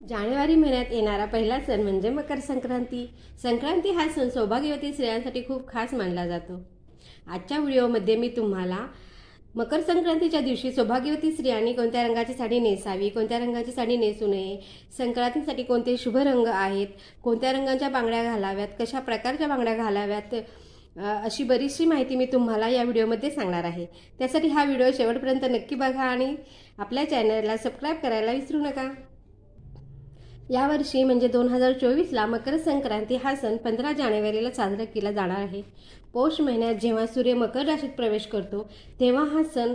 जानेवारी महिन्यात येणारा पहिला सण म्हणजे मकर संक्रांती. संक्रांती हा सण सौभाग्यवती स्त्रियांसाठी खूप खास मानला जातो. आजच्या व्हिडिओमध्ये मी तुम्हाला मकर संक्रांतीच्या दिवशी सौभाग्यवती स्त्रियांनी कोणत्या रंगाची साडी नेसावी कोणत्या रंगाची साडी नेसू नये संक्रांतीसाठी कोणते शुभ रंग आहेत कोणत्या रंगाच्या बांगड्या घालाव्यात कशा प्रकारच्या बांगड्या घालाव्यात अशी बरीचशी माहिती मी तुम्हाला या व्हिडिओमध्ये सांगणार आहे. त्यासाठी हा व्हिडिओ शेवटपर्यंत नक्की बघा आणि आपल्या चॅनलला सबस्क्राईब करायला विसरू नका. यावर्षी म्हणजे दोन हजार चोवीसला मकर संक्रांती हा सण पंधरा जानेवारीला साजरा केला जाणार आहे. पौष महिन्यात जेव्हा सूर्य मकर राशीत प्रवेश करतो तेव्हा हा सण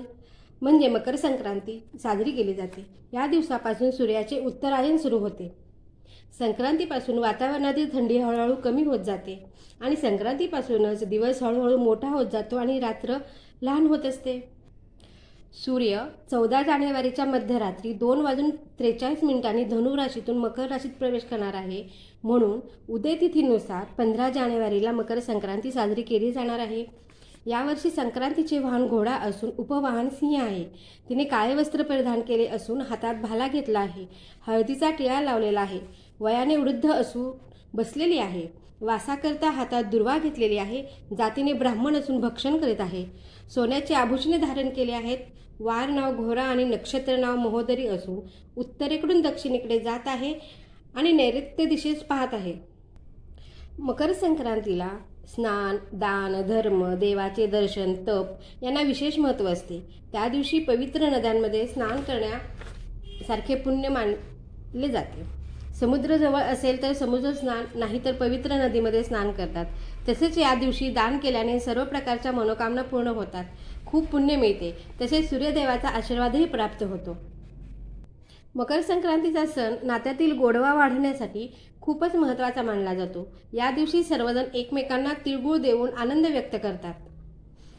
म्हणजे मकर संक्रांती साजरी केली जाते. या दिवसापासून सूर्याचे उत्तरायण सुरू होते. संक्रांतीपासून वातावरणातील थंडी हळूहळू कमी होत जाते आणि संक्रांतीपासूनच दिवस हळूहळू मोठा होत जातो आणि रात्र लहान होत असते. सूर्य चौदा जानेवारीच्या मध्यरात्री दोन वाजून त्रेचाळीस मिनिटांनी धनु राशीतून मकर राशीत प्रवेश करणार आहे. म्हणून उदय तिथीनुसार पंधरा जानेवारीला मकर संक्रांती साजरी केली जाणार आहे. यावर्षी संक्रांतीचे वाहन घोडा असून उपवाहन सिंह आहे. तिने काळे वस्त्र परिधान केले असून हातात भाला घेतला आहे. हळदीचा टिळा लावलेला आहे. वयाने वृद्ध असून बसलेली आहे. वासाकरता हातात दुर्वा घेतलेली आहे. जातीने ब्राह्मण असून भक्षण करीत आहे. सोन्याचे आभूषणे धारण केले आहेत. वार नाव घोरा आणि नक्षत्र नाव महोदरी असून उत्तरेकडून दक्षिणेकडे जात आहे आणि नैऋत्य दिशेस पाहत आहे. मकर संक्रांतीला स्नान दान धर्म देवाचे दर्शन तप यांना विशेष महत्त्व असते. त्या दिवशी पवित्र नद्यांमध्ये स्नान करण्यासारखे पुण्य मानले जाते. समुद्र जवळ असेल तर समुद्र स्नान नाही तर पवित्र नदीमध्ये स्नान करतात. तसेच या दिवशी दान केल्याने सर्व प्रकारच्या मनोकामना पूर्ण होतात. खूप पुण्य मिळते. तसेच सूर्यदेवाचा आशीर्वादही प्राप्त होतो. मकर संक्रांतीचा सण नात्यातील गोडवा वाढवण्यासाठी खूपच महत्त्वाचा मानला जातो. या दिवशी सर्वजण एकमेकांना तिळगुळ देऊन आनंद व्यक्त करतात.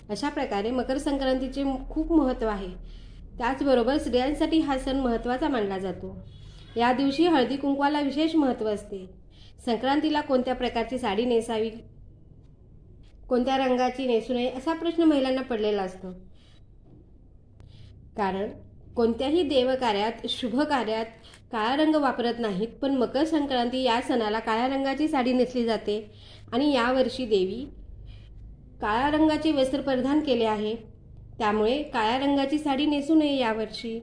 अशा प्रकारे मकर संक्रांतीचे खूप महत्त्व आहे. त्याचबरोबर स्त्रियांसाठी हा सण महत्त्वाचा मानला जातो. या दिवशी हळदी कुंकवाला विशेष महत्त्व असते. संक्रांतीला कोणत्या प्रकारची साडी नेसावी कोणत्या रंगाची नेसू नये असा प्रश्न महिलांना पडलेला असतो. कारण कोणत्याही देवकार्यात शुभ कार्यात काळा रंग वापरत नाहीत पण मकर संक्रांती या सणाला काळ्या रंगाची साडी नेसली जाते. आणि यावर्षी देवी काळ्या रंगाचे वस्त्र परिधान केले आहे. त्यामुळे काळ्या रंगाची साडी नेसू नये यावर्षी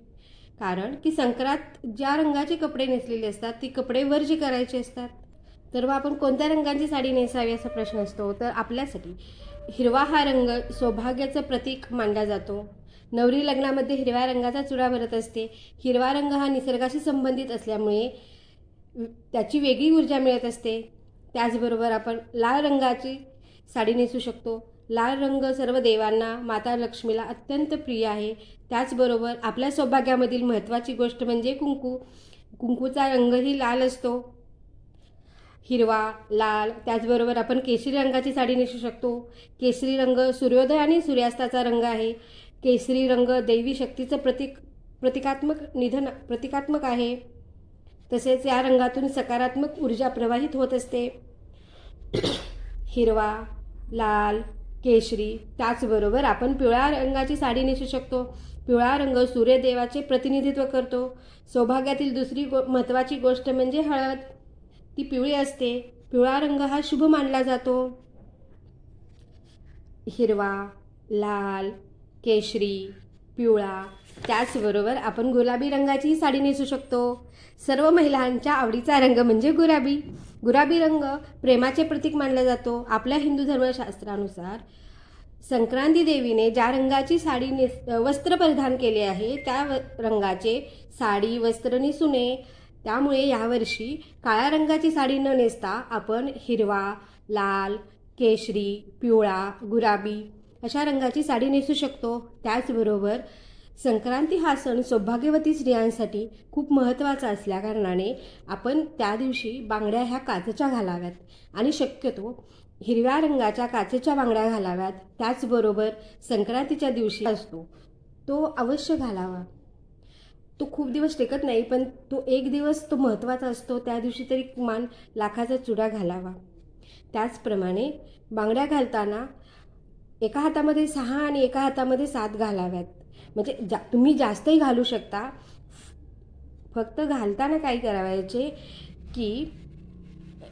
कारण की संक्रांत ज्या रंगाचे कपडे नेसलेले असतात ती कपडे वर्ज करायचे असतात. तर मग आपण कोणत्या रंगाची साडी नेसावी असा प्रश्न असतो? तर आपल्यासाठी हिरवा हा रंग सौभाग्याचं प्रतीक मानला जातो. नवरी लग्नामध्ये हिरव्या रंगाचा चुडा भरत असते. हिरवा रंग हा निसर्गाशी संबंधित असल्यामुळे त्याची वेगळी ऊर्जा मिळत असते. त्याचबरोबर आपण लाल रंगाची साडी नेसू शकतो. लाल रंग सर्व देवांना माता लक्ष्मीला अत्यंत प्रिय आहे. त्याचबरोबर आपल्या सौभाग्यामधील महत्त्वाची गोष्ट म्हणजे कुंकू. कुंकूचा रंगही लाल असतो. हिरवा लाल त्याचबरोबर आपण केशरी रंगाची साडी नेसू शकतो. केशरी रंग सूर्योदय आणि सूर्यास्ताचा रंग आहे. केशरी रंग दैवी शक्तीचं प्रतीक प्रतिकात्मक निधन प्रतिकात्मक आहे. तसेच या रंगातून सकारात्मक ऊर्जा प्रवाहित होत असते. हिरवा लाल केशरी त्याचबरोबर आपण पिवळ्या रंगाची साडी नेसू शकतो. पिवळा रंग सूर्यदेवाचे प्रतिनिधित्व करतो. सौभाग्यातील दुसरी गो महत्त्वाची गोष्ट म्हणजे हळद. ती पिवळी असते. पिवळा रंग हा शुभ मानला जातो. हिरवा लाल केशरी पिवळा त्याचबरोबर आपण गुलाबी रंगाचीही साडी नेसू शकतो. सर्व महिलांच्या आवडीचा रंग म्हणजे गुलाबी. गुलाबी रंग प्रेमाचे प्रतीक मानला जातो. आपल्या हिंदू धर्मशास्त्रानुसार संक्रांती देवीने ज्या रंगाची साडी नेस वस्त्र परिधान केले आहे त्या रंगाचे साडी वस्त्र नेसू नये त्यामुळे यावर्षी काळ्या रंगाची साडी न नेसता आपण हिरवा लाल केशरी पिवळा गुलाबी अशा रंगाची साडी नेसू शकतो. त्याचबरोबर संक्रांती हा सण सौभाग्यवती स्त्रियांसाठी खूप महत्त्वाचा असल्याकारणाने आपण त्या दिवशी बांगड्या ह्या काचेच्या घालाव्यात आणि शक्यतो हिरव्या रंगाच्या काचेच्या बांगड्या घालाव्यात. त्याचबरोबर संक्रांतीच्या दिवशी असतो. तो अवश्य घालावा. तो खूप दिवस टेकत नाही पण तो एक दिवस तो महत्त्वाचा असतो त्या दिवशी तरी मान लाखाचा चुडा घालावा. त्याचप्रमाणे बांगड्या घालताना एका हातामध्ये सहा आणि एका हातामध्ये सात घालाव्यात. म्हणजे जा तुम्ही जास्तही घालू शकता. फक्त घालताना काय करावायचे की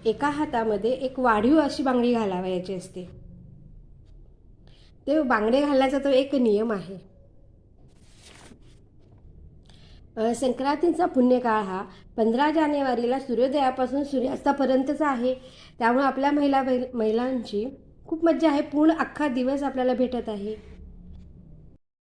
एका हातामध्ये एक वाढीव अशी बांगडी घालावयाची असते. ते बांगडे घालण्याचा तो एक नियम आहे. संक्रांतीचा पुण्यकाळ हा पंधरा जानेवारीला सूर्योदयापासून सूर्यास्तापर्यंतचा आहे. त्यामुळे आपल्या महिला महिलांची खूप मज्जा आहे. पूर्ण अख्खा दिवस आपल्याला भेटत आहे.